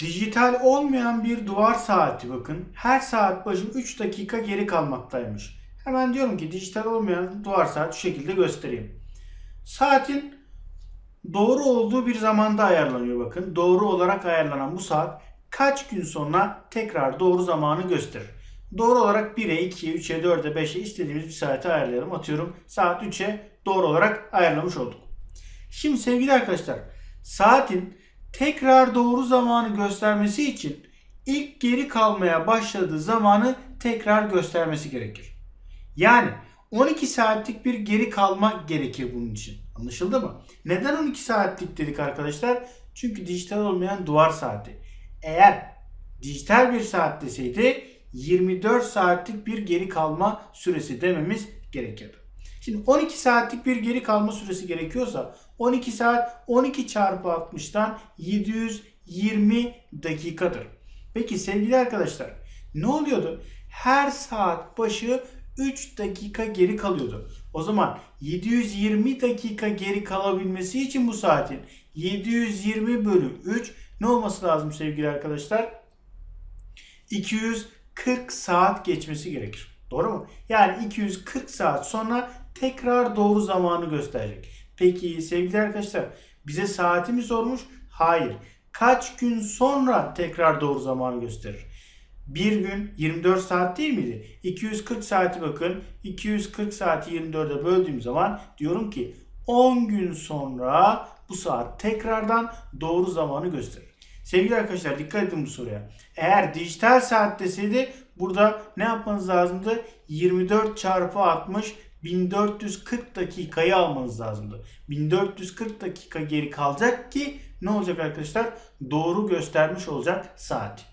Dijital olmayan bir duvar saati bakın. Her saat başı 3 dakika geri kalmaktaymış. Hemen diyorum ki dijital olmayan duvar saati şu şekilde göstereyim. Saatin doğru olduğu bir zamanda ayarlanıyor bakın. Doğru olarak ayarlanan bu saat kaç gün sonra tekrar doğru zamanı gösterir. Doğru olarak 1'e, 2'ye, 3'e, 4'e, 5'e istediğimiz bir saate ayarlayalım. Atıyorum saat 3'e doğru olarak ayarlamış olduk. Şimdi sevgili arkadaşlar saatin tekrar doğru zamanı göstermesi için ilk geri kalmaya başladığı zamanı tekrar göstermesi gerekir. Yani 12 saatlik bir geri kalma gerekir bunun için. Anlaşıldı mı? Neden 12 saatlik dedik arkadaşlar? Çünkü dijital olmayan duvar saati. Eğer dijital bir saat deseydi 24 saatlik bir geri kalma süresi dememiz gerekirdi. Şimdi 12 saatlik bir geri kalma süresi gerekiyorsa 12 saat 12 çarpı 60'tan 720 dakikadır. Peki sevgili arkadaşlar ne oluyordu? Her saat başı 3 dakika geri kalıyordu. O zaman 720 dakika geri kalabilmesi için bu saatin 720 bölü 3 ne olması lazım sevgili arkadaşlar? 240 saat geçmesi gerekir. Doğru mu? Yani 240 saat sonra tekrar doğru zamanı gösterecek. Peki sevgili arkadaşlar bize saati mi sormuş? Hayır. Kaç gün sonra tekrar doğru zamanı gösterir? Bir gün 24 saat değil miydi? 240 saati bakın. 240 saati 24'e böldüğüm zaman diyorum ki 10 gün sonra bu saat tekrardan doğru zamanı gösterir. Sevgili arkadaşlar dikkat edin bu soruya. Eğer dijital saat deseydi burada ne yapmanız lazımdı? 24 çarpı 60 1440 dakikayı almanız lazımdı. 1440 dakika geri kalacak ki ne olacak arkadaşlar? Doğru göstermiş olacak saat.